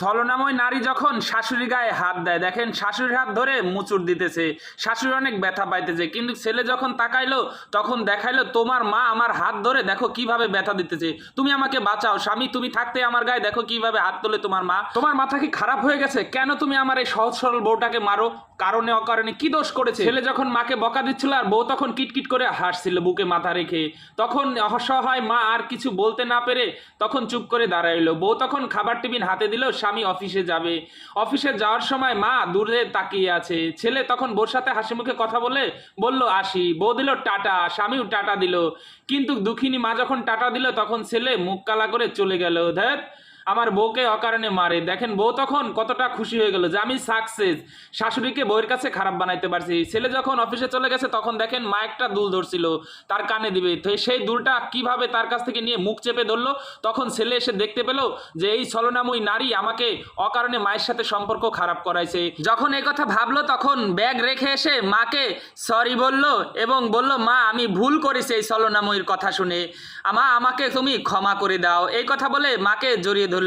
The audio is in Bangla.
ছলনাময় নারী যখন শাশুড়ি গায়ে হাত দেয়, দেখেন শাশুড়ির হাত ধরে মুচুর দিতেছে, শাশুড়ি অনেক ব্যথা পাইতেছে, কিন্তু ছেলে যখন তাকাইলো, তখন দেখাইলো, তোমার মা আমার হাত ধরে দেখো কীভাবে ব্যথা দিতেছে, তুমি আমাকে বাঁচাও, স্বামী তুমি থাকতে আমার গায়ে দেখো কীভাবে হাত তোলে তোমার মা। তোমার মাথা কি খারাপ হয়ে গেছে? কেন তুমি আমার এই সহজ সরল বউটাকে মারো? কারণে, অকারণে কি দোষ করেছে? ছেলে যখন মাকে বকা দিচ্ছিল আর বউ তখন কিটকিট করে হাসছিল বুকে মাথা রেখে। তখন অসহায় মা আর কিছু বলতে না পেরে তখন চুপ করে দাঁড়াইলো। বউ তখন খাবার টিফিন হাতে দিল স্বামী অফিসে যাবে। অফিসে যাওয়ার সময় মা দূরে তাকিয়ে আছে। ছেলে তখন বোর সাথে হাসি মুখে কথা বলে, বলল, আসি। বউ দিল, টাটা। স্বামীও টাটা দিল। কিন্তু দুঃখিনী মা যখন টাটা দিল, তখন ছেলে মুখ কালা করে চলে গেল। ধ্যাত আমার বউকে অকারণে মারে। দেখেন বউ তখন কতটা খুশি হয়ে গেল যে আমি সাকসেস শাশুড়িকে বউয়ের কাছে খারাপ বানাইতে পারছি। ছেলে যখন অফিসে চলে গেছে, তখন দেখেন মা একটা দুল ধরছিল, তার কানে দিবে। তো সেই দুলটা কীভাবে তার কাছ থেকে নিয়ে মুখ চেপে ধরলো? তখন ছেলে এসে দেখতে পেল যে এই ছলনাময়ী নারী আমাকে অকারণে মায়ের সাথে সম্পর্ক খারাপ করাইছে। যখন এই কথা ভাবলো, তখন ব্যাগ রেখে এসে মাকে সরি বলল এবং বলল, মা, আমি ভুল করেছি এই ছলনাময়ীর কথা শুনে। মা, আমাকে তুমি ক্ষমা করে দাও। এই কথা বলে মাকে জড়িয়ে ধরল।